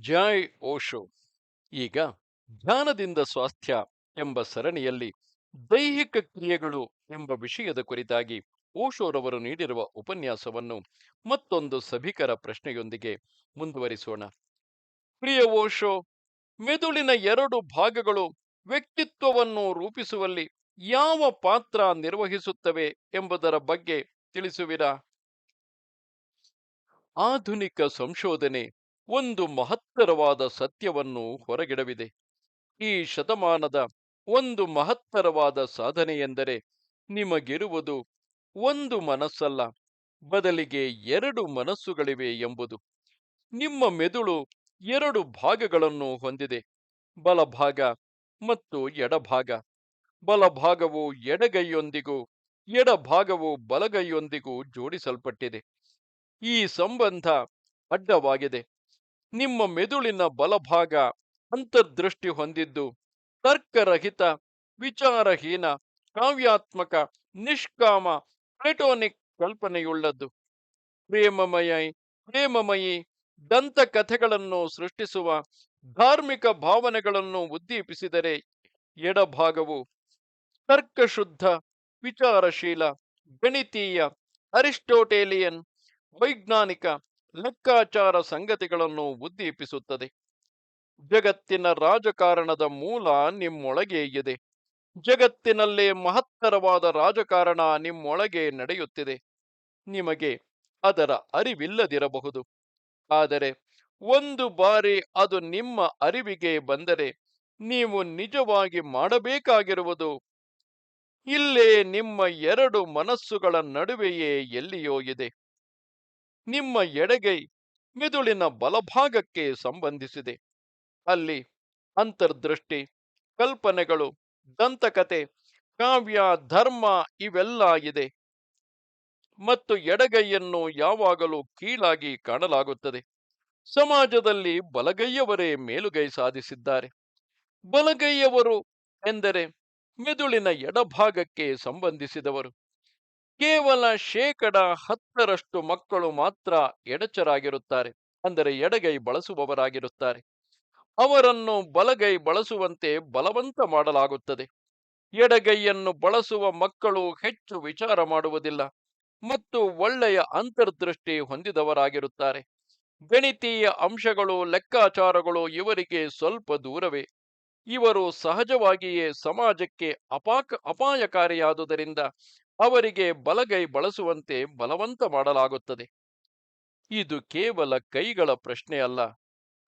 ಜಾಯ್ ಓಶೋ ಈಗ ಧ್ಯಾನದಿಂದ ಸ್ವಾಸ್ಥ್ಯ ಎಂಬ ಸರಣಿಯಲ್ಲಿ ದೈಹಿಕ ಕ್ರಿಯೆಗಳು ಎಂಬ ವಿಷಯದ ಕುರಿತಾಗಿ ಓಶೋರವರು ನೀಡಿರುವ ಉಪನ್ಯಾಸವನ್ನು ಮತ್ತೊಂದು ಸಭಿಕರ ಪ್ರಶ್ನೆಯೊಂದಿಗೆ ಮುಂದುವರಿಸೋಣ. ಪ್ರಿಯ ಓಶೋ ಮೆದುಳಿನ ಎರಡು ಭಾಗಗಳು ವ್ಯಕ್ತಿತ್ವವನ್ನು ರೂಪಿಸುವಲ್ಲಿ ಯಾವ ಪಾತ್ರ ನಿರ್ವಹಿಸುತ್ತವೆ ಎಂಬುದರ ಬಗ್ಗೆ ತಿಳಿಸುವಿರಾ? ಆಧುನಿಕ ಸಂಶೋಧನೆ ಒಂದು ಮಹತ್ತರವಾದ ಸತ್ಯವನ್ನು ಹೊರಗಿಡವಿದೆ. ಈ ಶತಮಾನದ ಒಂದು ಮಹತ್ತರವಾದ ಸಾಧನೆಯೆಂದರೆ ನಿಮಗಿರುವುದು ಒಂದು ಮನಸ್ಸಲ್ಲ, ಬದಲಿಗೆ ಎರಡು ಮನಸ್ಸುಗಳಿವೆ ಎಂಬುದು. ನಿಮ್ಮ ಮೆದುಳು ಎರಡು ಭಾಗಗಳನ್ನು ಹೊಂದಿದೆ, ಬಲಭಾಗ ಮತ್ತು ಎಡಭಾಗ. ಬಲಭಾಗವು ಎಡಗೈಯೊಂದಿಗೂ, ಎಡಭಾಗವು ಬಲಗೈಯೊಂದಿಗೂ ಜೋಡಿಸಲ್ಪಟ್ಟಿದೆ. ಈ ಸಂಬಂಧ ಅಡ್ಡವಾಗಿದೆ. ನಿಮ್ಮ ಮೆದುಳಿನ ಬಲಭಾಗ ಅಂತರ್ದೃಷ್ಟಿ ಹೊಂದಿದ್ದು ತರ್ಕರಹಿತ, ವಿಚಾರಹೀನ, ಕಾವ್ಯಾತ್ಮಕ, ನಿಷ್ಕಾಮ, ಪ್ಲೇಟೋನಿಕ್ ಕಲ್ಪನೆಯುಳ್ಳದ್ದು. ಪ್ರೇಮಮಯ, ಪ್ರೇಮಮಯಿ, ದಂತಕಥೆಗಳನ್ನು ಸೃಷ್ಟಿಸುವ ಧಾರ್ಮಿಕ ಭಾವನೆಗಳನ್ನು ಉದ್ದೀಪಿಸಿದರೆ ಎಡಭಾಗವು ತರ್ಕಶುದ್ಧ, ವಿಚಾರಶೀಲ, ಗಣಿತೀಯ, ಅರಿಸ್ಟೋಟೇಲಿಯನ್, ವೈಜ್ಞಾನಿಕ ಲೆಕ್ಕಾಚಾರ ಸಂಗತಿಗಳನ್ನು ಉದ್ದೀಪಿಸುತ್ತದೆ. ಜಗತ್ತಿನ ರಾಜಕಾರಣದ ಮೂಲ ನಿಮ್ಮೊಳಗೆ ಇದೆ. ಜಗತ್ತಿನಲ್ಲೇ ಮಹತ್ತರವಾದ ರಾಜಕಾರಣ ನಿಮ್ಮೊಳಗೆ ನಡೆಯುತ್ತಿದೆ. ನಿಮಗೆ ಅದರ ಅರಿವಿಲ್ಲದಿರಬಹುದು. ಆದರೆ ಒಂದು ಬಾರಿ ಅದು ನಿಮ್ಮ ಅರಿವಿಗೆ ಬಂದರೆ ನೀವು ನಿಜವಾಗಿ ಮಾಡಬೇಕಾಗಿರುವುದು ಇಲ್ಲೇ ನಿಮ್ಮ ಎರಡು ಮನಸ್ಸುಗಳ ನಡುವೆಯೇ ಎಲ್ಲಿಯೋ ಇದೆ. ನಿಮ್ಮ ಎಡಗೈ ಮೆದುಳಿನ ಬಲಭಾಗಕ್ಕೆ ಸಂಬಂಧಿಸಿದೆ. ಅಲ್ಲಿ ಅಂತರ್ದೃಷ್ಟಿ, ಕಲ್ಪನೆಗಳು, ದಂತಕತೆ, ಕಾವ್ಯ, ಧರ್ಮ ಇವೆಲ್ಲ ಇದೆ. ಮತ್ತು ಎಡಗೈಯನ್ನು ಯಾವಾಗಲೂ ಕೀಳಾಗಿ ಕಾಣಲಾಗುತ್ತದೆ. ಸಮಾಜದಲ್ಲಿ ಬಲಗೈಯವರೇ ಮೇಲುಗೈ ಸಾಧಿಸಿದ್ದಾರೆ. ಬಲಗೈಯವರು ಎಂದರೆ ಮೆದುಳಿನ ಎಡಭಾಗಕ್ಕೆ ಸಂಬಂಧಿಸಿದವರು. ಕೇವಲ ಶೇಕಡ ಹತ್ತರಷ್ಟು ಮಕ್ಕಳು ಮಾತ್ರ ಎಡಚರಾಗಿರುತ್ತಾರೆ, ಅಂದರೆ ಎಡಗೈ ಬಳಸುವವರಾಗಿರುತ್ತಾರೆ. ಅವರನ್ನು ಬಲಗೈ ಬಳಸುವಂತೆ ಬಲವಂತ ಮಾಡಲಾಗುತ್ತದೆ. ಎಡಗೈಯನ್ನು ಬಳಸುವ ಮಕ್ಕಳು ಹೆಚ್ಚು ವಿಚಾರ ಮಾಡುವುದಿಲ್ಲ ಮತ್ತು ಒಳ್ಳೆಯ ಅಂತರ್ದೃಷ್ಟಿ ಹೊಂದಿದವರಾಗಿರುತ್ತಾರೆ. ಗಣಿತೀಯ ಅಂಶಗಳು, ಲೆಕ್ಕಾಚಾರಗಳು ಇವರಿಗೆ ಸ್ವಲ್ಪ ದೂರವೇ. ಇವರು ಸಹಜವಾಗಿಯೇ ಸಮಾಜಕ್ಕೆ ಅಪಾಕ ಅಪಾಯಕಾರಿಯಾದುದರಿಂದ ಅವರಿಗೆ ಬಲಗೈ ಬಳಸುವಂತೆ ಬಲವಂತ ಮಾಡಲಾಗುತ್ತದೆ. ಇದು ಕೇವಲ ಕೈಗಳ ಪ್ರಶ್ನೆ ಅಲ್ಲ,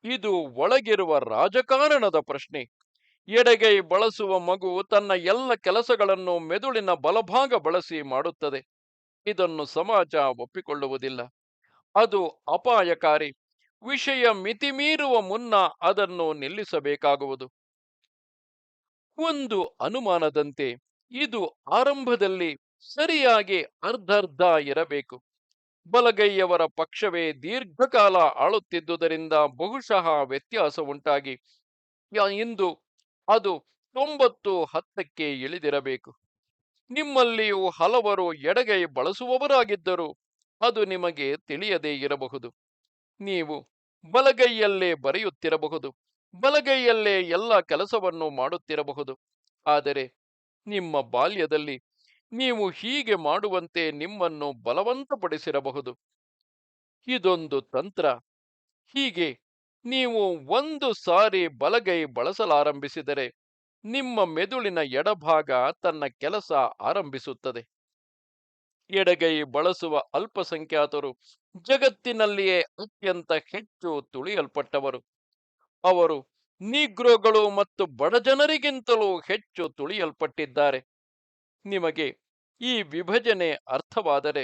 ಇದು ಒಳಗಿರುವ ರಾಜಕಾರಣದ ಪ್ರಶ್ನೆ. ಎಡಗೈ ಬಳಸುವ ಮಗು ತನ್ನ ಎಲ್ಲ ಕೆಲಸಗಳನ್ನು ಮೆದುಳಿನ ಬಲಭಾಗ ಬಳಸಿ ಮಾಡುತ್ತದೆ. ಇದನ್ನು ಸಮಾಜ ಒಪ್ಪಿಕೊಳ್ಳುವುದಿಲ್ಲ. ಅದು ಅಪಾಯಕಾರಿ. ವಿಷಯ ಮಿತಿಮೀರುವ ಮುನ್ನ ಅದನ್ನು ನಿಲ್ಲಿಸಬೇಕಾಗುವುದು. ಒಂದು ಅನುಮಾನದಂತೆ, ಇದು ಆರಂಭದಲ್ಲಿ ಸರಿಯಾಗಿ ಅರ್ಧರ್ಧ ಇರಬೇಕು. ಬಲಗೈಯವರ ಪಕ್ಷವೇ ದೀರ್ಘಕಾಲ ಆಳುತ್ತಿದ್ದುದರಿಂದ ಬಹುಶಃ ವ್ಯತ್ಯಾಸ ಉಂಟಾಗಿ ಇಂದು ಅದು ತೊಂಬತ್ತು ಹತ್ತಕ್ಕೆ ಇಳಿದಿರಬೇಕು. ನಿಮ್ಮಲ್ಲಿಯೂ ಹಲವರು ಎಡಗೈ ಬಳಸುವವರಾಗಿದ್ದರೂ, ಅದು ನಿಮಗೆ ತಿಳಿಯದೇ ಇರಬಹುದು. ನೀವು ಬಲಗೈಯಲ್ಲೇ ಬರೆಯುತ್ತಿರಬಹುದು, ಬಲಗೈಯಲ್ಲೇ ಎಲ್ಲ ಕೆಲಸವನ್ನು ಮಾಡುತ್ತಿರಬಹುದು, ಆದರೆ ನಿಮ್ಮ ಬಾಲ್ಯದಲ್ಲಿ ನೀವು ಹೀಗೆ ಮಾಡುವಂತೆ ನಿಮ್ಮನ್ನು ಬಲವಂತಪಡಿಸಿರಬಹುದು. ಇದೊಂದು ತಂತ್ರ. ಹೀಗೆ ನೀವು ಒಂದು ಸಾರಿ ಬಲಗೈ ಬಳಸಲಾರಂಭಿಸಿದರೆ ನಿಮ್ಮ ಮೆದುಳಿನ ಎಡಭಾಗ ತನ್ನ ಕೆಲಸ ಆರಂಭಿಸುತ್ತದೆ. ಎಡಗೈ ಬಳಸುವ ಅಲ್ಪಸಂಖ್ಯಾತರು ಜಗತ್ತಿನಲ್ಲಿಯೇ ಅತ್ಯಂತ ಹೆಚ್ಚು ತುಳಿಯಲ್ಪಟ್ಟವರು. ಅವರು ನೀಗ್ರೋಗಳು ಮತ್ತು ಬಡಜನರಿಗಿಂತಲೂ ಹೆಚ್ಚು ತುಳಿಯಲ್ಪಟ್ಟಿದ್ದಾರೆ. ನಿಮಗೆ ಈ ವಿಭಜನೆ ಅರ್ಥವಾದರೆ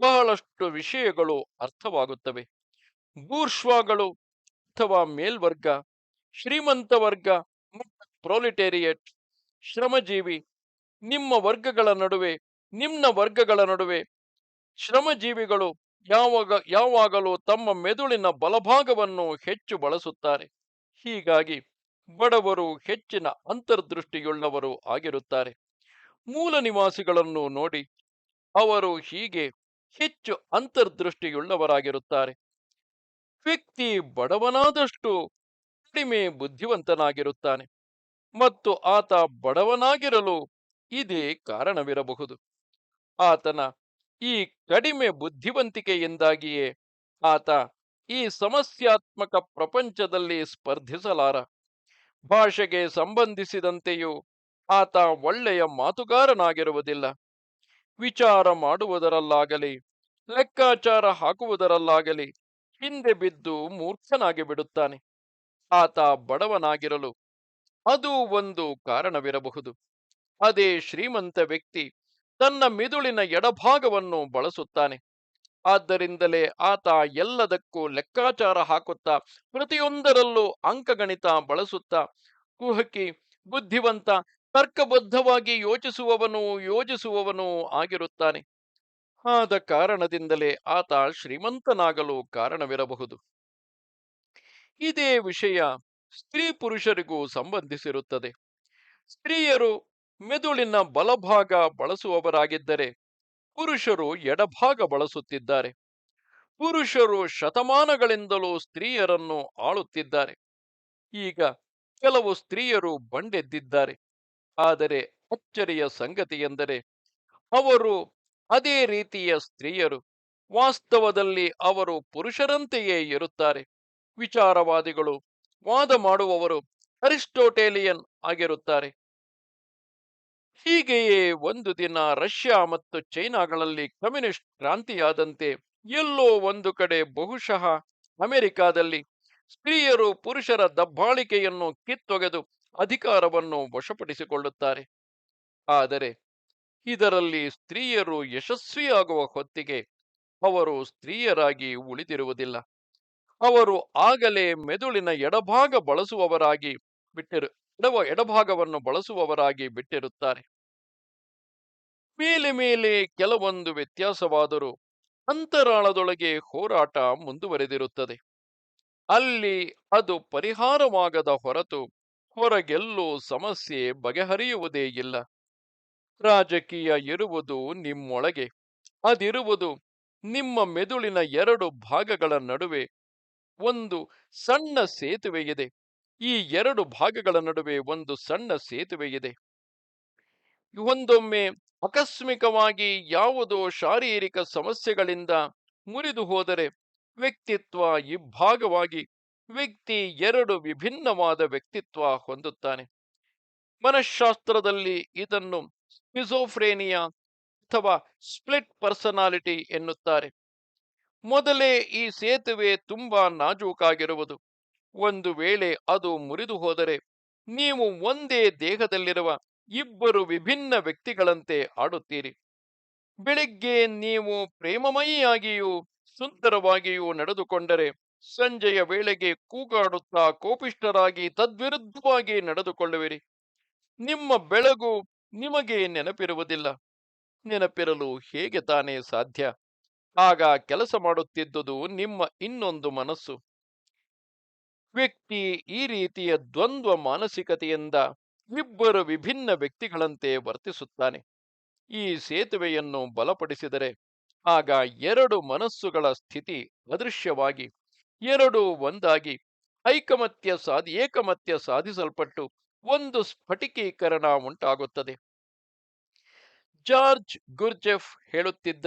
ಬಹಳಷ್ಟು ವಿಷಯಗಳು ಅರ್ಥವಾಗುತ್ತವೆ. ಬೂರ್ಶ್ವಾಗಳು ಅಥವಾ ಮೇಲ್ವರ್ಗ, ಶ್ರೀಮಂತ ವರ್ಗ ಮತ್ತು ಪ್ರೊಲಿಟೇರಿಯಟ್, ಶ್ರಮಜೀವಿ, ನಿಮ್ಮ ವರ್ಗಗಳ ನಡುವೆ ನಿಮ್ಮ ವರ್ಗಗಳ ನಡುವೆ, ಶ್ರಮಜೀವಿಗಳು ಯಾವಾಗ, ಯಾವಾಗಲೂ ತಮ್ಮ ಮೆದುಳಿನ ಬಲಭಾಗವನ್ನು ಹೆಚ್ಚು ಬಳಸುತ್ತಾರೆ. ಹೀಗಾಗಿ ಬಡವರು ಹೆಚ್ಚಿನ ಅಂತರ್ದೃಷ್ಟಿಯುಳ್ಳವರು ಆಗಿರುತ್ತಾರೆ. ಮೂಲ ನಿವಾಸಿಗಳನ್ನು ನೋಡಿ ಅವರು ಹೀಗೆ ಹೆಚ್ಚು ಅಂತರ್ದೃಷ್ಟಿಯುಳ್ಳವರಾಗಿರುತ್ತಾರೆ. ವ್ಯಕ್ತಿ ಬಡವನಾದಷ್ಟು ಕಡಿಮೆ ಬುದ್ಧಿವಂತನಾಗಿರುತ್ತಾನೆ ಮತ್ತು ಆತ ಬಡವನಾಗಿರಲು ಇದೇ ಕಾರಣವಿರಬಹುದು. ಆತನ ಈ ಕಡಿಮೆ ಬುದ್ಧಿವಂತಿಕೆಯಿಂದಾಗಿಯೇ ಆತ ಈ ಸಮಸ್ಯಾತ್ಮಕ ಪ್ರಪಂಚದಲ್ಲಿ ಸ್ಪರ್ಧಿಸಲಾರ. ಭಾಷೆಗೆ ಸಂಬಂಧಿಸಿದಂತೆಯೂ ಆತ ಒಳ್ಳೆಯ ಮಾತುಗಾರನಾಗಿರುವುದಿಲ್ಲ. ವಿಚಾರ ಮಾಡುವುದರಲ್ಲಾಗಲಿ, ಲೆಕ್ಕಾಚಾರ ಹಾಕುವುದರಲ್ಲಾಗಲಿ ಹಿಂದೆ ಬಿದ್ದು ಮೂರ್ಖನಾಗಿ ಬಿಡುತ್ತಾನೆ. ಆತ ಬಡವನಾಗಿರಲು ಅದು ಒಂದು ಕಾರಣವಿರಬಹುದು. ಅದೇ ಶ್ರೀಮಂತ ವ್ಯಕ್ತಿ ತನ್ನ ಮಿದುಳಿನ ಎಡಭಾಗವನ್ನು ಬಳಸುತ್ತಾನೆ. ಆದ್ದರಿಂದಲೇ ಆತ ಎಲ್ಲದಕ್ಕೂ ಲೆಕ್ಕಾಚಾರ ಹಾಕುತ್ತಾ, ಪ್ರತಿಯೊಂದರಲ್ಲೂ ಅಂಕಗಣಿತ ಬಳಸುತ್ತಾ ಕುಹಕಿ ಬುದ್ಧಿವಂತ ತರ್ಕಬದ್ಧವಾಗಿ ಯೋಚಿಸುವವನು ಯೋಜಿಸುವವನು ಆಗಿರುತ್ತಾನೆ. ಆದ ಕಾರಣದಿಂದಲೇ ಆತ ಶ್ರೀಮಂತನಾಗಲು ಕಾರಣವಿರಬಹುದು. ಇದೇ ವಿಷಯ ಸ್ತ್ರೀ ಪುರುಷರಿಗೂ ಸಂಬಂಧಿಸಿರುತ್ತದೆ. ಸ್ತ್ರೀಯರು ಮೆದುಳಿನ ಬಲಭಾಗ ಬಳಸುವವರಾಗಿದ್ದರೆ ಪುರುಷರು ಎಡಭಾಗ ಬಳಸುತ್ತಿದ್ದಾರೆ. ಪುರುಷರು ಶತಮಾನಗಳಿಂದಲೂ ಸ್ತ್ರೀಯರನ್ನು ಆಳುತ್ತಿದ್ದಾರೆ. ಈಗ ಕೆಲವು ಸ್ತ್ರೀಯರು ಬಂಡೆದ್ದಿದ್ದಾರೆ. ಆದರೆ ಅಚ್ಚರಿಯ ಸಂಗತಿ ಎಂದರೆ ಅವರು ಅದೇ ರೀತಿಯ ಸ್ತ್ರೀಯರು. ವಾಸ್ತವದಲ್ಲಿ ಅವರು ಪುರುಷರಂತೆಯೇ ಇರುತ್ತಾರೆ. ವಿಚಾರವಾದಿಗಳು ವಾದ ಮಾಡುವವರು ಅರಿಸ್ಟೋಟೇಲಿಯನ್ ಆಗಿರುತ್ತಾರೆ. ಹೀಗೆಯೇ ಒಂದು ದಿನ ರಷ್ಯಾ ಮತ್ತು ಚೈನಾಗಳಲ್ಲಿ ಕಮ್ಯುನಿಸ್ಟ್ ಕ್ರಾಂತಿಯಾದಂತೆ ಎಲ್ಲೋ ಒಂದು ಕಡೆ ಬಹುಶಃ ಅಮೆರಿಕಾದಲ್ಲಿ ಸ್ತ್ರೀಯರು ಪುರುಷರ ದಬ್ಬಾಳಿಕೆಯನ್ನು ಕಿತ್ತೊಗೆದು ಅಧಿಕಾರವನ್ನು ವಶಪಡಿಸಿಕೊಳ್ಳುತ್ತಾರೆ. ಆದರೆ ಇದರಲ್ಲಿ ಸ್ತ್ರೀಯರು ಯಶಸ್ವಿಯಾಗುವ ಹೊತ್ತಿಗೆ ಅವರು ಸ್ತ್ರೀಯರಾಗಿ ಉಳಿದಿರುವುದಿಲ್ಲ. ಅವರು ಆಗಲೇ ಮೆದುಳಿನ ಎಡಭಾಗ ಬಳಸುವವರಾಗಿ ಬಿಟ್ಟಿರು ಎಡವ ಎಡಭಾಗವನ್ನು ಬಳಸುವವರಾಗಿ ಬಿಟ್ಟಿರುತ್ತಾರೆ. ಮೇಲೆ ಮೇಲೆ ಕೆಲವೊಂದು ವ್ಯತ್ಯಾಸವಾದರೂ ಅಂತರಾಳದೊಳಗೆ ಹೋರಾಟ ಮುಂದುವರೆದಿರುತ್ತದೆ. ಅಲ್ಲಿ ಅದು ಪರಿಹಾರವಾಗದ ಹೊರತು ಹೊರಗೆಲ್ಲೂ ಸಮಸ್ಯೆ ಬಗೆಹರಿಯುವುದೇ ಇಲ್ಲ. ರಾಜಕೀಯ ಇರುವುದು ನಿಮ್ಮೊಳಗೆ, ಅದಿರುವುದು ನಿಮ್ಮ ಮೆದುಳಿನ ಎರಡು ಭಾಗಗಳ ನಡುವೆ. ಒಂದು ಸಣ್ಣ ಸೇತುವೆಯಿದೆ, ಈ ಎರಡು ಭಾಗಗಳ ನಡುವೆ ಒಂದು ಸಣ್ಣ ಸೇತುವೆಯಿದೆ. ಒಂದೊಮ್ಮೆ ಆಕಸ್ಮಿಕವಾಗಿ ಯಾವುದೋ ಶಾರೀರಿಕ ಸಮಸ್ಯೆಗಳಿಂದ ಮುರಿದು ಹೋದರೆ ವ್ಯಕ್ತಿತ್ವ ಇಬ್ಬಾಗವಾಗಿ ವ್ಯಕ್ತಿ ಎರಡು ವಿಭಿನ್ನವಾದ ವ್ಯಕ್ತಿತ್ವ ಹೊಂದುತ್ತಾನೆ. ಮನಃಶಾಸ್ತ್ರದಲ್ಲಿ ಇದನ್ನು ಸ್ಕಿಜೋಫ್ರೇನಿಯಾ ಅಥವಾ ಸ್ಪ್ಲಿಟ್ ಪರ್ಸನಾಲಿಟಿ ಎನ್ನುತ್ತಾರೆ. ಮೊದಲೇ ಈ ಸೇತುವೆ ತುಂಬಾ ನಾಜೂಕಾಗಿರುವುದು. ಒಂದು ವೇಳೆ ಅದು ಮುರಿದು ಹೋದರೆ ನೀವು ಒಂದೇ ದೇಹದಲ್ಲಿರುವ ಇಬ್ಬರು ವಿಭಿನ್ನ ವ್ಯಕ್ತಿಗಳಂತೆ ಆಡುತ್ತೀರಿ. ಬೆಳಿಗ್ಗೆ ನೀವು ಪ್ರೇಮಮಯಿಯಾಗಿಯೂ ಸುಂದರವಾಗಿಯೂ ನಡೆದುಕೊಂಡರೆ ಸಂಜೆಯ ವೇಳೆಗೆ ಕೂಗಾಡುತ್ತಾ ಕೋಪಿಷ್ಠರಾಗಿ ತದ್ವಿರುದ್ಧವಾಗಿ ನಡೆದುಕೊಳ್ಳುವಿರಿ. ನಿಮ್ಮ ಬೆಳಗು ನಿಮಗೆ ನೆನಪಿರುವುದಿಲ್ಲ. ನೆನಪಿರಲು ಹೇಗೆ ತಾನೇ ಸಾಧ್ಯ? ಆಗ ಕೆಲಸ ಮಾಡುತ್ತಿದ್ದುದು ನಿಮ್ಮ ಇನ್ನೊಂದು ಮನಸ್ಸು. ವ್ಯಕ್ತಿ ಈ ರೀತಿಯ ದ್ವಂದ್ವ ಮಾನಸಿಕತೆಯಿಂದ ಇಬ್ಬರು ವಿಭಿನ್ನ ವ್ಯಕ್ತಿಗಳಂತೆ ವರ್ತಿಸುತ್ತಾನೆ. ಈ ಸೇತುವೆಯನ್ನು ಬಲಪಡಿಸಿದರೆ ಆಗ ಎರಡು ಮನಸ್ಸುಗಳ ಸ್ಥಿತಿ ಅದೃಶ್ಯವಾಗಿ ಎರಡು ಒಂದಾಗಿ ಐಕಮತ್ಯ ಸಾಧಿ, ಏಕಮತ್ಯ ಸಾಧಿಸಲ್ಪಟ್ಟು ಒಂದು ಸ್ಫಟಿಕೀಕರಣ ಉಂಟಾಗುತ್ತದೆ. ಜಾರ್ಜ್ ಗುರ್ಜೆಫ್ ಹೇಳುತ್ತಿದ್ದ,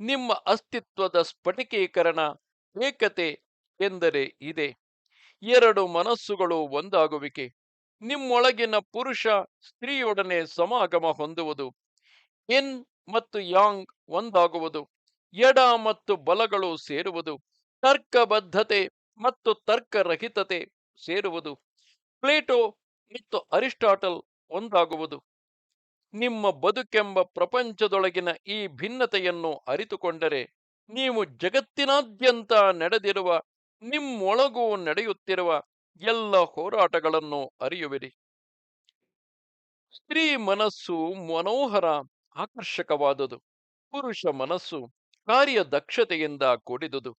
ನಿಮ್ಮ ಅಸ್ತಿತ್ವದ ಸ್ಫಟಿಕೀಕರಣ ಏಕತೆ ಎಂದರೆ ಇದೆ. ಎರಡು ಮನಸ್ಸುಗಳು ಒಂದಾಗುವಿಕೆ. ನಿಮ್ಮೊಳಗಿನ ಪುರುಷ ಸ್ತ್ರೀಯೊಡನೆ ಸಮಾಗಮ ಹೊಂದುವುದು. ಎನ್ ಮತ್ತು ಯಾಂಗ್ ಒಂದಾಗುವುದು. ಎಡ ಮತ್ತು ಬಲಗಳು ಸೇರುವುದು. ತರ್ಕಬದ್ಧತೆ ಮತ್ತು ತರ್ಕರಹಿತತೆ ಸೇರುವುದು. ಪ್ಲೇಟೋ ಮತ್ತು ಅರಿಸ್ಟಾಟಲ್ ಒಂದಾಗುವುದು. ನಿಮ್ಮ ಬದುಕೆಂಬ ಪ್ರಪಂಚದೊಳಗಿನ ಈ ಭಿನ್ನತೆಯನ್ನು ಅರಿತುಕೊಂಡರೆ ನೀವು ಜಗತ್ತಿನಾದ್ಯಂತ ನಡೆದಿರುವ, ನಿಮ್ಮೊಳಗೂ ನಡೆಯುತ್ತಿರುವ ಎಲ್ಲ ಹೋರಾಟಗಳನ್ನು ಅರಿಯುವಿರಿ. ಸ್ತ್ರೀ ಮನಸ್ಸು ಮನೋಹರ, ಆಕರ್ಷಕವಾದುದು. ಪುರುಷ ಮನಸ್ಸು ಕಾರ್ಯದಕ್ಷತೆಯಿಂದ ಕೂಡಿದುದು.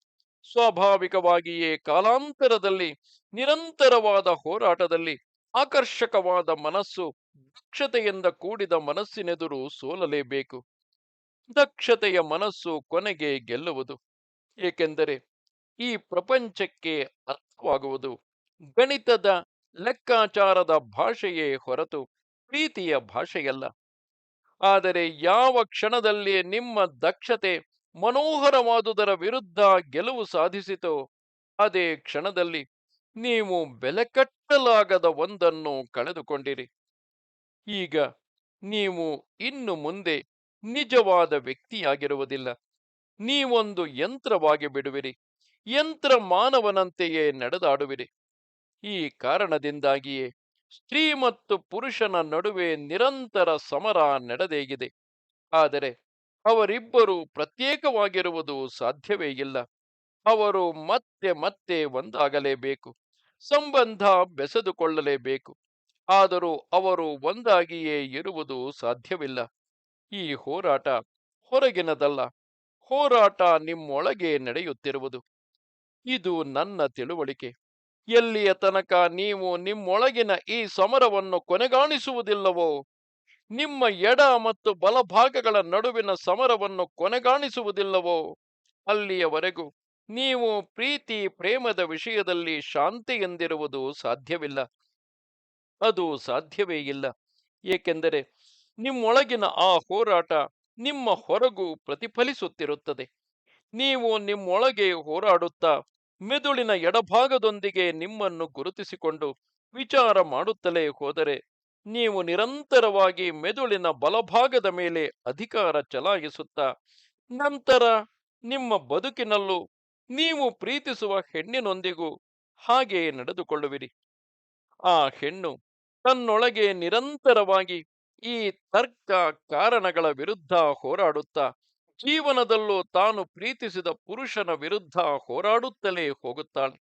ಸ್ವಾಭಾವಿಕವಾಗಿಯೇ ಕಾಲಾಂತರದಲ್ಲಿ, ನಿರಂತರವಾದ ಹೋರಾಟದಲ್ಲಿ ಆಕರ್ಷಕವಾದ ಮನಸ್ಸು, ದಕ್ಷತೆಯಿಂದ ಕೂಡಿದ ಮನಸ್ಸಿನೆದುರು ಸೋಲಲೇಬೇಕು. ದಕ್ಷತೆಯ ಮನಸ್ಸು ಕೊನೆಗೆ ಗೆಲ್ಲುವುದು. ಏಕೆಂದರೆ ಈ ಪ್ರಪಂಚಕ್ಕೆ ಅರ್ಥವಾಗುವುದು ಗಣಿತದ ಲೆಕ್ಕಾಚಾರದ ಭಾಷೆಯೇ ಹೊರತು ಪ್ರೀತಿಯ ಭಾಷೆಯಲ್ಲ. ಆದರೆ ಯಾವ ಕ್ಷಣದಲ್ಲಿ ನಿಮ್ಮ ದಕ್ಷತೆ ಮನೋಹರವಾದುದರ ವಿರುದ್ಧ ಗೆಲುವು ಸಾಧಿಸಿತು. ಅದೇ ಕ್ಷಣದಲ್ಲಿ ನೀವು ಬೆಲೆ ಕಟ್ಟಲಾಗದ ಒಂದನ್ನು ಕಳೆದುಕೊಂಡಿರಿ. ಈಗ ನೀವು ಇನ್ನು ಮುಂದೆ ನಿಜವಾದ ವ್ಯಕ್ತಿಯಾಗಿರುವುದಿಲ್ಲ. ನೀವೊಂದು ಯಂತ್ರವಾಗಿ ಬಿಡುವಿರಿ. ಯಂತ್ರ ಮಾನವನಂತೆಯೇ ನಡೆದಾಡುವಿರಿ. ಈ ಕಾರಣದಿಂದಾಗಿಯೇ ಸ್ತ್ರೀ ಮತ್ತು ಪುರುಷನ ನಡುವೆ ನಿರಂತರ ಸಮರ ನಡೆದೇಗಿದೆ. ಆದರೆ ಅವರಿಬ್ಬರು ಪ್ರತ್ಯೇಕವಾಗಿರುವುದು ಸಾಧ್ಯವೇ ಇಲ್ಲ. ಅವರು ಮತ್ತೆ ಮತ್ತೆ ಒಂದಾಗಲೇಬೇಕು, ಸಂಬಂಧ ಬೆಸೆದುಕೊಳ್ಳಲೇಬೇಕು. ಆದರೂ ಅವರು ಒಂದಾಗಿಯೇ ಇರುವುದು ಸಾಧ್ಯವಿಲ್ಲ. ಈ ಹೋರಾಟ ಹೊರಗಿನದಲ್ಲ. ಹೋರಾಟ ನಿಮ್ಮೊಳಗೆ ನಡೆಯುತ್ತಿರುವುದು. ಇದು ನನ್ನ ತಿಳುವಳಿಕೆ. ಎಲ್ಲಿಯ ತನಕ ನೀವು ನಿಮ್ಮೊಳಗಿನ ಈ ಸಮರವನ್ನು ಕೊನೆಗಾಣಿಸುವುದಿಲ್ಲವೋ ನಿಮ್ಮ ಎಡ ಮತ್ತು ಬಲಭಾಗಗಳ ನಡುವಿನ ಸಮರವನ್ನು ಕೊನೆಗಾಣಿಸುವುದಿಲ್ಲವೋ? ಅಲ್ಲಿಯವರೆಗೂ ನೀವು ಪ್ರೀತಿ ಪ್ರೇಮದ ವಿಷಯದಲ್ಲಿ ಶಾಂತಿಯೆಂದಿರುವುದು ಸಾಧ್ಯವಿಲ್ಲ. ಅದು ಸಾಧ್ಯವೇ ಇಲ್ಲ. ಏಕೆಂದರೆ ನಿಮ್ಮೊಳಗಿನ ಆ ಹೋರಾಟ ನಿಮ್ಮ ಹೊರಗೂ ಪ್ರತಿಫಲಿಸುತ್ತಿರುತ್ತದೆ. ನೀವು ನಿಮ್ಮೊಳಗೆ ಹೋರಾಡುತ್ತಾ ಮೆದುಳಿನ ಎಡಭಾಗದೊಂದಿಗೆ ನಿಮ್ಮನ್ನು ಗುರುತಿಸಿಕೊಂಡು ವಿಚಾರ ಮಾಡುತ್ತಲೇ ಹೋದರೆ ನೀವು ನಿರಂತರವಾಗಿ ಮೆದುಳಿನ ಬಲಭಾಗದ ಮೇಲೆ ಅಧಿಕಾರ ಚಲಾಯಿಸುತ್ತಾ, ನಂತರ ನಿಮ್ಮ ಬದುಕಿನಲ್ಲೂ ನೀವು ಪ್ರೀತಿಸುವ ಹೆಣ್ಣಿನೊಂದಿಗೂ ಹಾಗೆಯೇ ನಡೆದುಕೊಳ್ಳುವಿರಿ. ಆ ಹೆಣ್ಣು ತನ್ನೊಳಗೆ ನಿರಂತರವಾಗಿ ಈ ತರ್ಕ ಕಾರಣಗಳ ವಿರುದ್ಧ ಹೋರಾಡುತ್ತಾ, ಜೀವನದಲ್ಲೂ ತಾನು ಪ್ರೀತಿಸಿದ ಪುರುಷನ ವಿರುದ್ಧ ಹೋರಾಡುತ್ತಲೇ ಹೋಗುತ್ತಾಳೆ.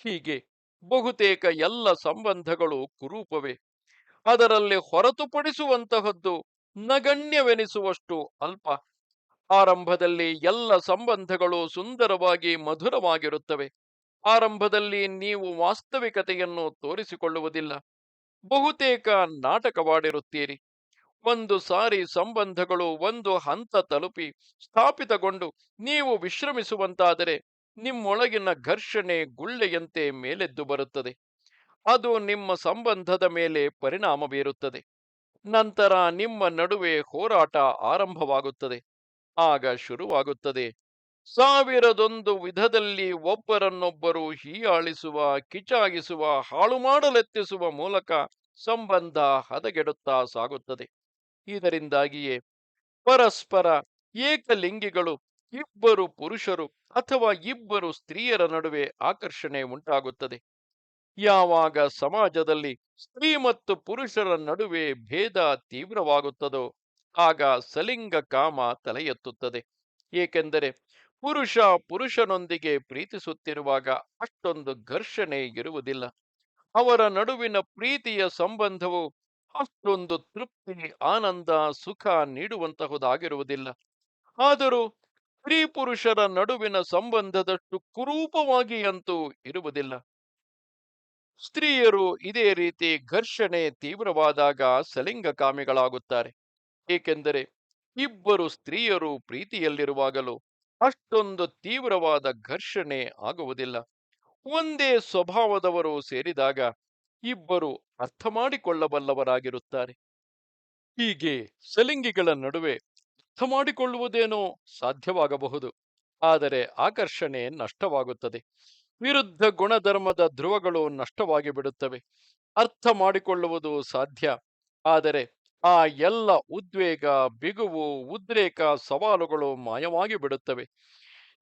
ಹೀಗೆ ಬಹುತೇಕ ಎಲ್ಲ ಸಂಬಂಧಗಳು ಕುರೂಪವೇ. ಅದರಲ್ಲಿ ಹೊರತುಪಡಿಸುವಂತಹದ್ದು ನಗಣ್ಯವೆನಿಸುವಷ್ಟು ಅಲ್ಪ. ಆರಂಭದಲ್ಲಿ ಎಲ್ಲ ಸಂಬಂಧಗಳು ಸುಂದರವಾಗಿ ಮಧುರವಾಗಿರುತ್ತವೆ. ಆರಂಭದಲ್ಲಿ ನೀವು ವಾಸ್ತವಿಕತೆಯನ್ನು ತೋರಿಸಿಕೊಳ್ಳುವುದಿಲ್ಲ. ಬಹುತೇಕ ನಾಟಕವಾಡಿರುತ್ತೀರಿ. ಒಂದು ಸಾರಿ ಸಂಬಂಧಗಳು ಒಂದು ಹಂತ ತಲುಪಿ ಸ್ಥಾಪಿತಗೊಂಡು ನೀವು ವಿಶ್ರಮಿಸುವಂತಾದರೆ ನಿಮ್ಮೊಳಗಿನ ಘರ್ಷಣೆ ಗುಳ್ಳೆಯಂತೆ ಮೇಲೆದ್ದು ಬರುತ್ತದೆ. ಅದು ನಿಮ್ಮ ಸಂಬಂಧದ ಮೇಲೆ ಪರಿಣಾಮ ಬೀರುತ್ತದೆ. ನಂತರ ನಿಮ್ಮ ನಡುವೆ ಹೋರಾಟ ಆರಂಭವಾಗುತ್ತದೆ. ಆಗ ಶುರುವಾಗುತ್ತದೆ. ಸಾವಿರದೊಂದು ವಿಧದಲ್ಲಿ ಒಬ್ಬರನ್ನೊಬ್ಬರು ಹೀಯಾಳಿಸುವ, ಕಿಚಾಗಿಸುವ, ಹಾಳು ಮಾಡಲೆತ್ತಿಸುವ ಮೂಲಕ ಸಂಬಂಧ ಹದಗೆಡುತ್ತಾ ಸಾಗುತ್ತದೆ. ಇದರಿಂದಾಗಿಯೇ ಪರಸ್ಪರ ಏಕಲಿಂಗಿಗಳು, ಇಬ್ಬರು ಪುರುಷರು ಅಥವಾ ಇಬ್ಬರು ಸ್ತ್ರೀಯರ ನಡುವೆ ಆಕರ್ಷಣೆ ಉಂಟಾಗುತ್ತದೆ. ಯಾವಾಗ ಸಮಾಜದಲ್ಲಿ ಸ್ತ್ರೀ ಮತ್ತು ಪುರುಷರ ನಡುವೆ ಭೇದ ತೀವ್ರವಾಗುತ್ತದೋ, ಆಗ ಸಲಿಂಗ ಕಾಮ ತಲೆ ಏಕೆಂದರೆ ಪುರುಷ ಪುರುಷನೊಂದಿಗೆ ಪ್ರೀತಿಸುತ್ತಿರುವಾಗ ಅಷ್ಟೊಂದು ಘರ್ಷಣೆ ಇರುವುದಿಲ್ಲ. ಅವರ ನಡುವಿನ ಪ್ರೀತಿಯ ಸಂಬಂಧವು ಅಷ್ಟೊಂದು ತೃಪ್ತಿ, ಆನಂದ, ಸುಖ ನೀಡುವಂತಹುದಾಗಿರುವುದಿಲ್ಲ. ಆದರೂ ಸ್ತ್ರೀ ಪುರುಷರ ನಡುವಿನ ಸಂಬಂಧದಷ್ಟು ಕುರೂಪವಾಗಿ ಅಂತೂ ಇರುವುದಿಲ್ಲ. ಸ್ತ್ರೀಯರು ಇದೇ ರೀತಿ ಘರ್ಷಣೆ ತೀವ್ರವಾದಾಗ ಸಲಿಂಗಕಾಮಿಗಳಾಗುತ್ತಾರೆ ಏಕೆಂದರೆ ಇಬ್ಬರು ಸ್ತ್ರೀಯರು ಪ್ರೀತಿಯಲ್ಲಿರುವಾಗಲೂ ಅಷ್ಟೊಂದು ತೀವ್ರವಾದ ಘರ್ಷಣೆ ಆಗುವುದಿಲ್ಲ. ಒಂದೇ ಸ್ವಭಾವದವರು ಸೇರಿದಾಗ ಇಬ್ಬರು ಅರ್ಥ ಮಾಡಿಕೊಳ್ಳಬಲ್ಲವರಾಗಿರುತ್ತಾರೆ ಹೀಗೆ ಸಲಿಂಗಿಗಳ ನಡುವೆ ಅರ್ಥ ಮಾಡಿಕೊಳ್ಳುವುದೇನೋ ಸಾಧ್ಯವಾಗಬಹುದು, ಆದರೆ ಆಕರ್ಷಣೆ ನಷ್ಟವಾಗುತ್ತದೆ. ವಿರುದ್ಧ ಗುಣಧರ್ಮದ ಧ್ರುವಗಳು ನಷ್ಟವಾಗಿ ಬಿಡುತ್ತವೆ ಅರ್ಥ ಮಾಡಿಕೊಳ್ಳುವುದು ಸಾಧ್ಯ. ಆದರೆ ಆ ಎಲ್ಲ ಉದ್ವೇಗ, ಬಿಗುವು, ಉದ್ರೇಕ ಸವಾಲುಗಳು ಮಾಯವಾಗಿ ಬಿಡುತ್ತವೆ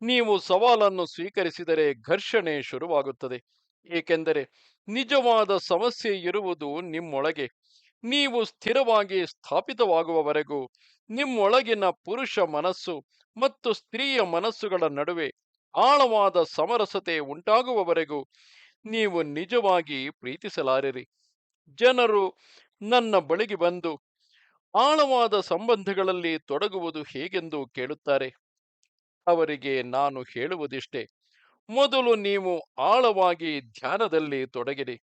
ನೀವು ಸವಾಲನ್ನು ಸ್ವೀಕರಿಸಿದರೆ ಘರ್ಷಣೆ ಶುರುವಾಗುತ್ತದೆ. ಏಕೆಂದರೆ ನಿಜವಾದ ಸಮಸ್ಯೆ ಇರುವುದು ನಿಮ್ಮೊಳಗೆ. ನೀವು ಸ್ಥಿರವಾಗಿ ಸ್ಥಾಪಿತವಾಗುವವರೆಗೂ ನಿಮ್ಮೊಳಗಿನ ಪುರುಷ ಮನಸ್ಸು ಮತ್ತು ಸ್ತ್ರೀಯ ಮನಸ್ಸುಗಳ ನಡುವೆ ಆಳವಾದ ಸಮರಸತೆ ಉಂಟಾಗುವವರೆಗೂ ನೀವು ನಿಜವಾಗಿ ಪ್ರೀತಿಸಲಾರಿರಿ. ಜನರು ನನ್ನ ಬಳಿಗೆ ಬಂದು ಆಳವಾದ ಸಂಬಂಧಗಳಲ್ಲಿ ತೊಡಗುವುದು ಹೇಗೆಂದು ಕೇಳುತ್ತಾರೆ. ಅವರಿಗೆ ನಾನು ಹೇಳುವುದಿಷ್ಟೇ. ಮೊದಲು ನೀವು ಆಳವಾಗಿ ಧ್ಯಾನದಲ್ಲಿ ತೊಡಗಿರಿ.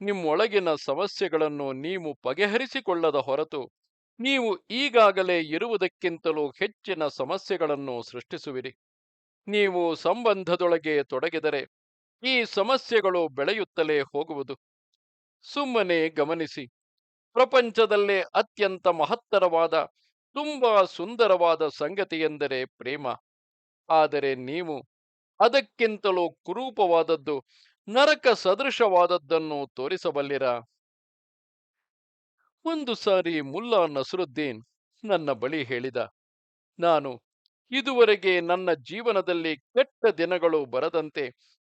ನಿಮ್ಮೊಳಗಿನ ಸಮಸ್ಯೆಗಳನ್ನು ನೀವು ಬಗೆಹರಿಸಿಕೊಳ್ಳದ ಹೊರತು ನೀವು ಈಗಾಗಲೇ ಇರುವುದಕ್ಕಿಂತಲೂ ಹೆಚ್ಚಿನ ಸಮಸ್ಯೆಗಳನ್ನು ಸೃಷ್ಟಿಸುವಿರಿ. ನೀವು ಸಂಬಂಧದೊಳಗೆ ತೊಡಗಿದರೆ ಈ ಸಮಸ್ಯೆಗಳು ಬೆಳೆಯುತ್ತಲೇ ಹೋಗುವುದು. ಸುಮ್ಮನೆ ಗಮನಿಸಿ. ಪ್ರಪಂಚದಲ್ಲೇ ಅತ್ಯಂತ ಮಹತ್ತರವಾದ, ತುಂಬಾ ಸುಂದರವಾದ ಸಂಗತಿಯೆಂದರೆ ಪ್ರೇಮ. ಆದರೆ ನೀವು ಅದಕ್ಕಿಂತಲೂ ಕುರೂಪವಾದದ್ದು, ನರಕ ಸದೃಶವಾದದ್ದನ್ನು ತೋರಿಸಬಲ್ಲಿರ? ಒಂದು ಸಾರಿ ಮುಲ್ಲಾ ನಸರುದ್ದೀನ್ ನನ್ನ ಬಳಿ ಹೇಳಿದ, ನಾನು ಇದುವರೆಗೆ ನನ್ನ ಜೀವನದಲ್ಲಿ ಕೆಟ್ಟ ದಿನಗಳು ಬರದಂತೆ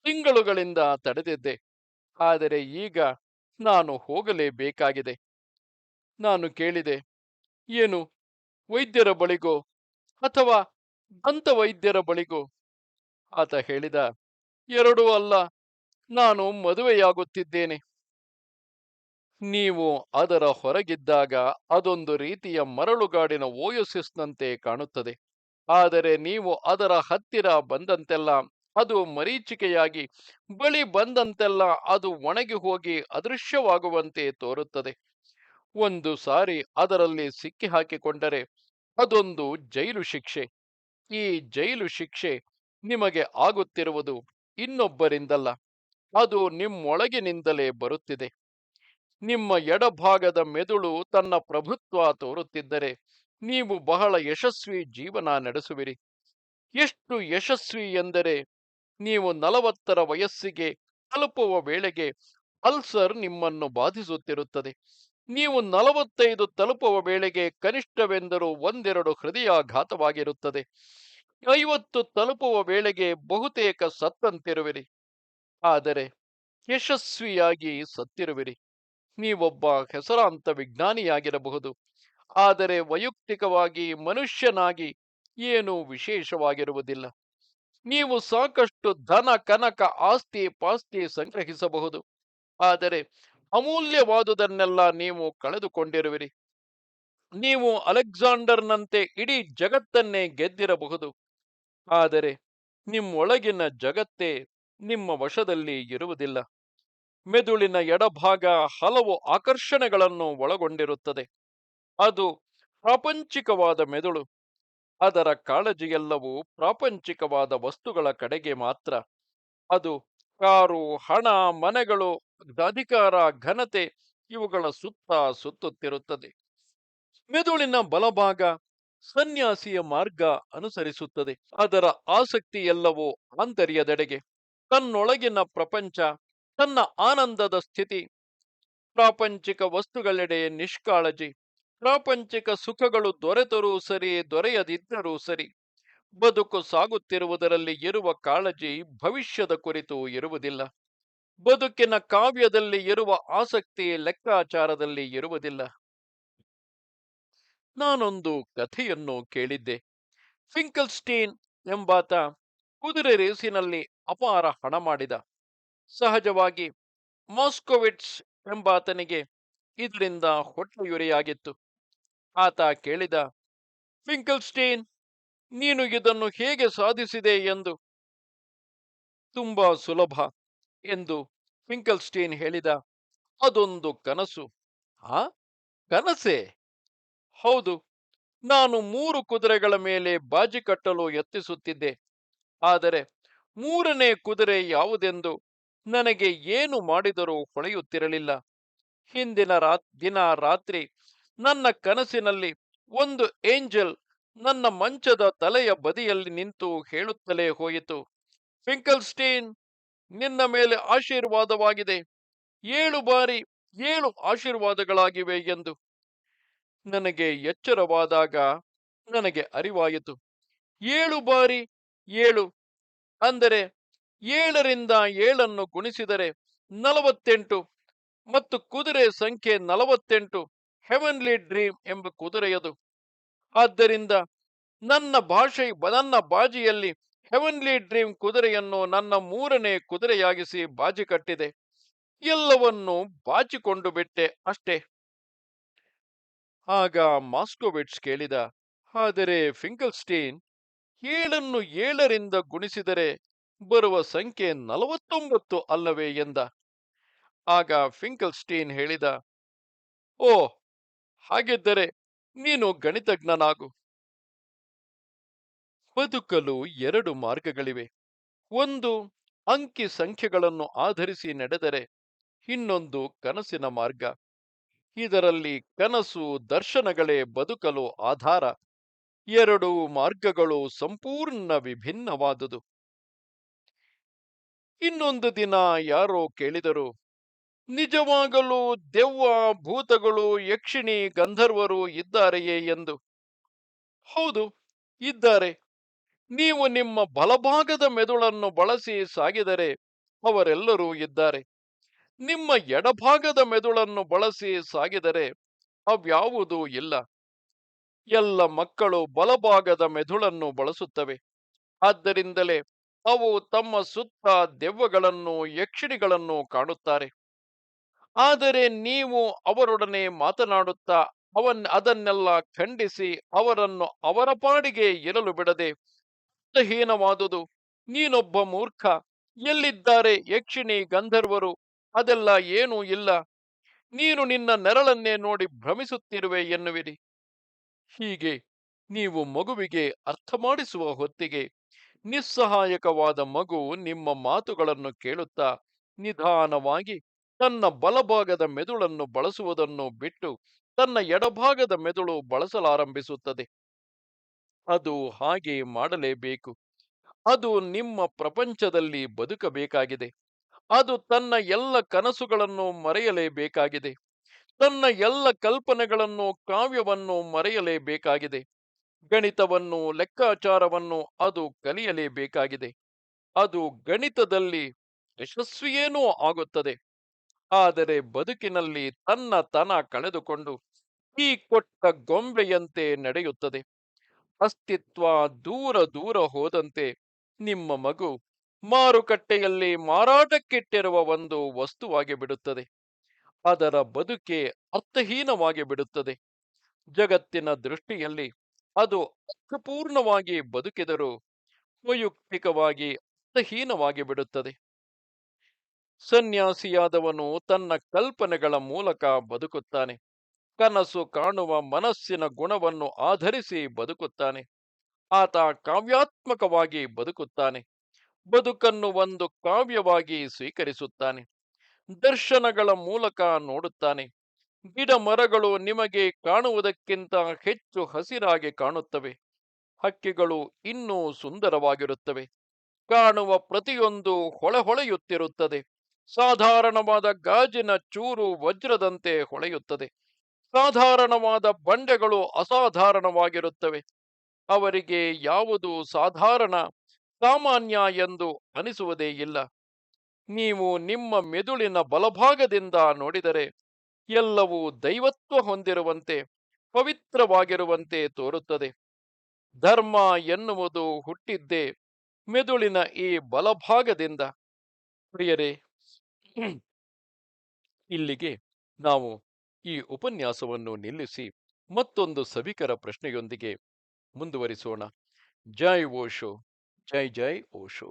ತಿಂಗಳುಗಳಿಂದ ತಡೆದಿದ್ದೆ. ಆದರೆ ಈಗ ನಾನು ಹೋಗಲೇಬೇಕಾಗಿದೆ. ನಾನು ಕೇಳಿದೆ, ಏನು? ವೈದ್ಯರ ಬಳಿಗೋ ಅಥವಾ ದಂತ ವೈದ್ಯರ ಬಳಿಗೋ? ಆತ ಹೇಳಿದ, ಎರಡೂ ಅಲ್ಲ, ನಾನು ಮದುವೆಯಾಗುತ್ತಿದ್ದೇನೆ. ನೀವು ಅದರ ಹೊರಗಿದ್ದಾಗ ಅದೊಂದು ರೀತಿಯ ಮರಳುಗಾಡಿನ ಓಯೋಸಿಸ್ನಂತೆ ಕಾಣುತ್ತದೆ. ಆದರೆ ನೀವು ಅದರ ಹತ್ತಿರ ಬಂದಂತೆಲ್ಲ, ಅದು ಮರೀಚಿಕೆಯಾಗಿ ಬಳಿ ಬಂದಂತೆಲ್ಲ ಅದು ಒಣಗಿ ಹೋಗಿ ಅದೃಶ್ಯವಾಗುವಂತೆ ತೋರುತ್ತದೆ. ಒಂದು ಸಾರಿ ಅದರಲ್ಲಿ ಸಿಕ್ಕಿ ಹಾಕಿಕೊಂಡರೆ ಅದೊಂದು ಜೈಲು ಶಿಕ್ಷೆ. ಈ ಜೈಲು ಶಿಕ್ಷೆ ನಿಮಗೆ ಆಗುತ್ತಿರುವುದು ಇನ್ನೊಬ್ಬರಿಂದಲ್ಲ, ಅದು ನಿಮ್ಮೊಳಗಿನಿಂದಲೇ ಬರುತ್ತಿದೆ. ನಿಮ್ಮ ಎಡಭಾಗದ ಮೆದುಳು ತನ್ನ ಪ್ರಭುತ್ವ ತೋರುತ್ತಿದ್ದರೆ ನೀವು ಬಹಳ ಯಶಸ್ವಿ ಜೀವನ ನಡೆಸುವಿರಿ. ಎಷ್ಟು ಯಶಸ್ವಿ ಎಂದರೆ, ನೀವು ನಲವತ್ತರ ವಯಸ್ಸಿಗೆ ತಲುಪುವ ವೇಳೆಗೆ ಅಲ್ಸರ್ ನಿಮ್ಮನ್ನು ಬಾಧಿಸುತ್ತಿರುತ್ತದೆ. ನೀವು ನಲವತ್ತೈದು ತಲುಪುವ ವೇಳೆಗೆ ಕನಿಷ್ಠವೆಂದರೂ ಒಂದೆರಡು ಹೃದಯಾಘಾತವಾಗಿರುತ್ತದೆ. ಐವತ್ತು ತಲುಪುವ ವೇಳೆಗೆ ಬಹುತೇಕ ಸತ್ತಂತಿರುವಿರಿ. ಆದರೆ, ಯಶಸ್ವಿಯಾಗಿ ಸತ್ತಿರುವಿರಿ. ನೀವೊಬ್ಬ ಹೆಸರಾಂತ ವಿಜ್ಞಾನಿಯಾಗಿರಬಹುದು. ಆದರೆ ವೈಯಕ್ತಿಕವಾಗಿ ಮನುಷ್ಯನಾಗಿ ಏನೂ ವಿಶೇಷವಾಗಿರುವುದಿಲ್ಲ. ನೀವು ಸಾಕಷ್ಟು ಧನ, ಕನಕ, ಆಸ್ತಿ, ಪಾಸ್ತಿ ಸಂಗ್ರಹಿಸಬಹುದು. ಆದರೆ ಅಮೂಲ್ಯವಾದುದನ್ನೆಲ್ಲ ನೀವು ಕಳೆದುಕೊಂಡಿರುವಿರಿ. ನೀವು ಅಲೆಕ್ಸಾಂಡರ್ನಂತೆ ಇಡೀ ಜಗತ್ತನ್ನೇ ಗೆದ್ದಿರಬಹುದು. ಆದರೆ ನಿಮ್ಮೊಳಗಿನ ಜಗತ್ತೇ ನಿಮ್ಮ ವಶದಲ್ಲಿ ಇರುವುದಿಲ್ಲ. ಮೆದುಳಿನ ಎಡಭಾಗ ಹಲವು ಆಕರ್ಷಣೆಗಳನ್ನು ಒಳಗೊಂಡಿರುತ್ತದೆ. ಅದು ಪ್ರಾಪಂಚಿಕವಾದ ಮೆದುಳು. ಅದರ ಕಾಳಜಿಯೆಲ್ಲವೂ ಪ್ರಾಪಂಚಿಕವಾದ ವಸ್ತುಗಳ ಕಡೆಗೆ ಮಾತ್ರ. ಅದು ಕಾರು, ಹಣ, ಮನೆಗಳು, ಅಧಿಕಾರ, ಘನತೆ ಇವುಗಳ ಸುತ್ತ ಸುತ್ತುತ್ತಿರುತ್ತದೆ. ಮೆದುಳಿನ ಬಲಭಾಗ ಸನ್ಯಾಸಿಯ ಮಾರ್ಗ ಅನುಸರಿಸುತ್ತದೆ. ಅದರ ಆಸಕ್ತಿ ಎಲ್ಲವೂ ಆಂತರ್ಯದೆಡೆಗೆ. ತನ್ನೊಳಗಿನ ಪ್ರಪಂಚ, ತನ್ನ ಆನಂದದ ಸ್ಥಿತಿ, ಪ್ರಾಪಂಚಿಕ ವಸ್ತುಗಳೆಡೆ ನಿಷ್ಕಾಳಜಿ. ಪ್ರಾಪಂಚಿಕ ಸುಖಗಳು ದೊರೆತರೂ ಸರಿ, ದೊರೆಯದಿದ್ದರೂ ಸರಿ, ಬದುಕು ಸಾಗುತ್ತಿರುವುದರಲ್ಲಿ ಇರುವ ಕಾಳಜಿ ಭವಿಷ್ಯದ ಕುರಿತು ಇರುವುದಿಲ್ಲ. ಬದುಕಿನ ಕಾವ್ಯದಲ್ಲಿ ಇರುವ ಆಸಕ್ತಿ ಲೆಕ್ಕಾಚಾರದಲ್ಲಿ ಇರುವುದಿಲ್ಲ. ನಾನೊಂದು ಕಥೆಯನ್ನು ಕೇಳಿದ್ದೆ. ಫಿಂಕಲ್ಸ್ಟೀನ್ ಎಂಬಾತ ಕುದುರೆ ರೇಸಿನಲ್ಲಿ ಅಪಾರ ಹಣ ಮಾಡಿದ. ಸಹಜವಾಗಿ ಮಾಸ್ಕೋವಿಟ್ಸ್ ಎಂಬಾತನಿಗೆ ಇದರಿಂದ ಹೊಟ್ಟೆಯುರಿಯಾಗಿತ್ತು. ಆತ ಕೇಳಿದ ಫಿಂಕಲ್ಸ್ಟೀನ್ ನೀನು ಇದನ್ನು ಹೇಗೆ ಸಾಧಿಸಿದೆ ಎಂದು? ತುಂಬಾ ಸುಲಭ, ಎಂದು ಫಿಂಕಲ್ಸ್ಟೀನ್ ಹೇಳಿದ, ಅದೊಂದು ಕನಸು. ಆ? ಕನಸೆ? ಹೌದು, ನಾನು ಮೂರು ಕುದುರೆಗಳ ಮೇಲೆ ಬಾಜಿ ಕಟ್ಟಲು ಯತ್ನಿಸುತ್ತಿದ್ದೆ, ಆದರೆ ಮೂರನೇ ಕುದುರೆ ಯಾವುದೆಂದು ನನಗೆ ಏನು ಮಾಡಿದರೂ ಹೊಳೆಯುತ್ತಿರಲಿಲ್ಲ. ಹಿಂದಿನ ರಾತ್, ದಿನ ರಾತ್ರಿ ನನ್ನ ಕನಸಿನಲ್ಲಿ ಒಂದು ಏಂಜಲ್ ನನ್ನ ಮಂಚದ ತಲೆಯ ಬದಿಯಲ್ಲಿ ನಿಂತು ಹೇಳುತ್ತಲೇ ಹೋಯಿತು, ಫಿಂಕಲ್ಸ್ಟೀನ್, ನಿನ್ನ ಮೇಲೆ ಆಶೀರ್ವಾದವಾಗಿದೆ. ಏಳು ಬಾರಿ ಏಳು ಆಶೀರ್ವಾದಗಳಾಗಿವೆ ಎಂದು. ನನಗೆ ಎಚ್ಚರವಾದಾಗ ನನಗೆ ಅರಿವಾಯಿತು, ಏಳು ಬಾರಿ ಏಳು, ಅಂದರೆ ಏಳರಿಂದ ಏಳನ್ನು ಗುಣಿಸಿದರೆ ನಲವತ್ತೆಂಟು ಮತ್ತು ಕುದುರೆ ಸಂಖ್ಯೆ ನಲವತ್ತೆಂಟು. ಹೆವನ್ಲಿ ಡ್ರೀಮ್ ಎಂಬ ಕುದುರೆಯದು ಆದ್ದರಿಂದ ನನ್ನ ಭಾಷೆ ನನ್ನ ಬಾಜಿಯಲ್ಲಿ ಹೆವನ್ಲಿ ಡ್ರೀಮ್ ಕುದುರೆಯನ್ನು ನನ್ನ ಮೂರನೇ ಕುದುರೆಯಾಗಿಸಿ ಬಾಜಿ ಕಟ್ಟಿದೆ. ಎಲ್ಲವನ್ನೂ ಬಾಚಿಕೊಂಡು ಬಿಟ್ಟೆ ಅಷ್ಟೇ. ಆಗ ಮಾಸ್ಕೋವಿಟ್ಸ್ ಕೇಳಿದ, ಆದರೆ ಫಿಂಕಲ್ಸ್ಟೀನ್ ಏಳನ್ನು ಏಳರಿಂದ ಗುಣಿಸಿದರೆ ಬರುವ ಸಂಖ್ಯೆ ನಲವತ್ತೊಂಬತ್ತು ಅಲ್ಲವೇ? ಎಂದ. ಆಗ ಫಿಂಕಲ್ಸ್ಟೀನ್ ಹೇಳಿದ ಓ ಹಾಗಿದ್ದರೆ ನೀನು ಗಣಿತಜ್ಞನಾಗು. ಬದುಕಲು ಎರಡು ಮಾರ್ಗಗಳಿವೆ. ಒಂದು, ಅಂಕಿ ಸಂಖ್ಯೆಗಳನ್ನು ಆಧರಿಸಿ ನಡೆದರೆ ಇನ್ನೊಂದು ಕನಸಿನ ಮಾರ್ಗ. ಇದರಲ್ಲಿ ಕನಸು ದರ್ಶನಗಳೇ ಬದುಕಲು ಆಧಾರ. ಎರಡು ಮಾರ್ಗಗಳು ಸಂಪೂರ್ಣ ವಿಭಿನ್ನವಾದುದು. ಇನ್ನೊಂದು ದಿನ ಯಾರೋ ಕೇಳಿದರು ನಿಜವಾಗಲೂ ದೆವ್ವ, ಭೂತಗಳು, ಯಕ್ಷಿಣಿ, ಗಂಧರ್ವರು ಇದ್ದಾರೆಯೇ ಎಂದು? ಹೌದು, ಇದ್ದಾರೆ. ನೀವು ನಿಮ್ಮ ಬಲಭಾಗದ ಮೆದುಳನ್ನು ಬಳಸಿ ಸಾಗಿದರೆ ಅವರೆಲ್ಲರೂ ಇದ್ದಾರೆ. ನಿಮ್ಮ ಎಡಭಾಗದ ಮೆದುಳನ್ನು ಬಳಸಿ ಸಾಗಿದರೆ ಅವ್ಯಾವುದೂ ಇಲ್ಲ. ಎಲ್ಲ ಮಕ್ಕಳು ಬಲಭಾಗದ ಮೆದುಳನ್ನು ಬಳಸುತ್ತವೆ. ಆದ್ದರಿಂದಲೇ ಅವು ತಮ್ಮ ಸುತ್ತ ದೆವ್ವಗಳನ್ನು, ಯಕ್ಷಿಣಿಗಳನ್ನು ಕಾಣುತ್ತಾರೆ. ಆದರೆ ನೀವು ಅವರೊಡನೆ ಮಾತನಾಡುತ್ತಾ ಅವನ್ ಅದನ್ನೆಲ್ಲ ಖಂಡಿಸಿ ಅವರನ್ನು ಅವರ ಪಾಡಿಗೆ ಇರಲು ಬಿಡದೆ ಹೀನವಾದುದು ನೀನೊಬ್ಬ ಮೂರ್ಖ. ಎಲ್ಲಿದ್ದಾರೆ ಯಕ್ಷಿಣಿ ಗಂಧರ್ವರು? ಅದೆಲ್ಲ ಏನೂ ಇಲ್ಲ. ನೀನು ನಿನ್ನ ನೆರಳನ್ನೇ ನೋಡಿ ಭ್ರಮಿಸುತ್ತಿರುವೆ ಎನ್ನುವಿರಿ. ಹೀಗೆ ನೀವು ಮಗುವಿಗೆ ಅರ್ಥ ಮಾಡಿಸುವ ಹೊತ್ತಿಗೆ ನಿಸ್ಸಹಾಯಕವಾದ ಮಗು ನಿಮ್ಮ ಮಾತುಗಳನ್ನು ಕೇಳುತ್ತಾ ನಿಧಾನವಾಗಿ ತನ್ನ ಬಲಭಾಗದ ಮೆದುಳನ್ನು ಬಳಸುವುದನ್ನು ಬಿಟ್ಟು ತನ್ನ ಎಡಭಾಗದ ಮೆದುಳು ಬಳಸಲಾರಂಭಿಸುತ್ತದೆ. ಅದು ಹಾಗೆ ಮಾಡಲೇಬೇಕು. ಅದು ನಿಮ್ಮ ಪ್ರಪಂಚದಲ್ಲಿ ಬದುಕಬೇಕಾಗಿದೆ. ಅದು ತನ್ನ ಎಲ್ಲ ಕನಸುಗಳನ್ನು ಮರೆಯಲೇಬೇಕಾಗಿದೆ. ತನ್ನ ಎಲ್ಲ ಕಲ್ಪನೆಗಳನ್ನು, ಕಾವ್ಯವನ್ನು ಮರೆಯಲೇಬೇಕಾಗಿದೆ. ಗಣಿತವನ್ನು, ಲೆಕ್ಕಾಚಾರವನ್ನು ಅದು ಕಲಿಯಲೇಬೇಕಾಗಿದೆ. ಅದು ಗಣಿತದಲ್ಲಿ ಯಶಸ್ವಿಯೇನೂ ಆಗುತ್ತದೆ. ಆದರೆ ಬದುಕಿನಲ್ಲಿ ತನ್ನ ತನ ಕಳೆದುಕೊಂಡು ಈ ಕೊಟ್ಟ ಗೊಂಬೆಯಂತೆ ನಡೆಯುತ್ತದೆ. ಅಸ್ತಿತ್ವ ದೂರ ದೂರ ಹೋದಂತೆ ನಿಮ್ಮ ಮಗು ಮಾರುಕಟ್ಟೆಯಲ್ಲಿ ಮಾರಾಟಕ್ಕಿಟ್ಟಿರುವ ಒಂದು ವಸ್ತುವಾಗಿ ಬಿಡುತ್ತದೆ. ಅದರ ಬದುಕೆ ಅರ್ಥಹೀನವಾಗಿ ಬಿಡುತ್ತದೆ. ಜಗತ್ತಿನ ದೃಷ್ಟಿಯಲ್ಲಿ ಅದು ಅರ್ಥಪೂರ್ಣವಾಗಿ ಬದುಕಿದರೂ ವೈಯಕ್ತಿಕವಾಗಿ ಅರ್ಥಹೀನವಾಗಿ ಬಿಡುತ್ತದೆ. ಸನ್ಯಾಸಿಯಾದವನು ತನ್ನ ಕಲ್ಪನೆಗಳ ಮೂಲಕ ಬದುಕುತ್ತಾನೆ. ಕನಸು ಕಾಣುವ ಮನಸ್ಸಿನ ಗುಣವನ್ನು ಆಧರಿಸಿ ಬದುಕುತ್ತಾನೆ. ಆತ ಕಾವ್ಯಾತ್ಮಕವಾಗಿ ಬದುಕುತ್ತಾನೆ. ಬದುಕನ್ನು ಒಂದು ಕಾವ್ಯವಾಗಿ ಸ್ವೀಕರಿಸುತ್ತಾನೆ. ದರ್ಶನಗಳ ಮೂಲಕ ನೋಡುತ್ತಾನೆ. ಗಿಡ ಮರಗಳು ನಿಮಗೆ ಕಾಣುವುದಕ್ಕಿಂತ ಹೆಚ್ಚು ಹಸಿರಾಗಿ ಕಾಣುತ್ತವೆ. ಹಕ್ಕಿಗಳು ಇನ್ನೂ ಸುಂದರವಾಗಿರುತ್ತವೆ. ಕಾಣುವ ಪ್ರತಿಯೊಂದು ಹೊಳೆಹೊಳೆಯುತ್ತಿರುತ್ತದೆ. ಸಾಧಾರಣವಾದ ಗಾಜಿನ ಚೂರು ವಜ್ರದಂತೆ ಹೊಳೆಯುತ್ತದೆ. ಸಾಧಾರಣವಾದ ಬಂಡೆಗಳು ಅಸಾಧಾರಣವಾಗಿರುತ್ತವೆ. ಅವರಿಗೆ ಯಾವುದು ಸಾಧಾರಣ, ಸಾಮಾನ್ಯ ಎಂದು ಅನಿಸುವುದೇ ಇಲ್ಲ. ನೀವು ನಿಮ್ಮ ಮೆದುಳಿನ ಬಲಭಾಗದಿಂದ ನೋಡಿದರೆ ಎಲ್ಲವೂ ದೈವತ್ವ ಹೊಂದಿರುವಂತೆ, ಪವಿತ್ರವಾಗಿರುವಂತೆ ತೋರುತ್ತದೆ. ಧರ್ಮ ಎನ್ನುವುದು ಹುಟ್ಟಿದ್ದೇ ಮೆದುಳಿನ ಈ ಬಲಭಾಗದಿಂದ. ಪ್ರಿಯರೇ ಇಲ್ಲಿಗೆ ನಾವು ಈ ಉಪನ್ಯಾಸವನ್ನು ನಿಲ್ಲಿಸಿ ಮತ್ತೊಂದು ಸಭಿಕರ ಪ್ರಶ್ನೆಯೊಂದಿಗೆ ಮುಂದುವರಿಸೋಣ. ಜೈ ಓಶೋ. ಜೈ ಜೈ ಓಶೋ.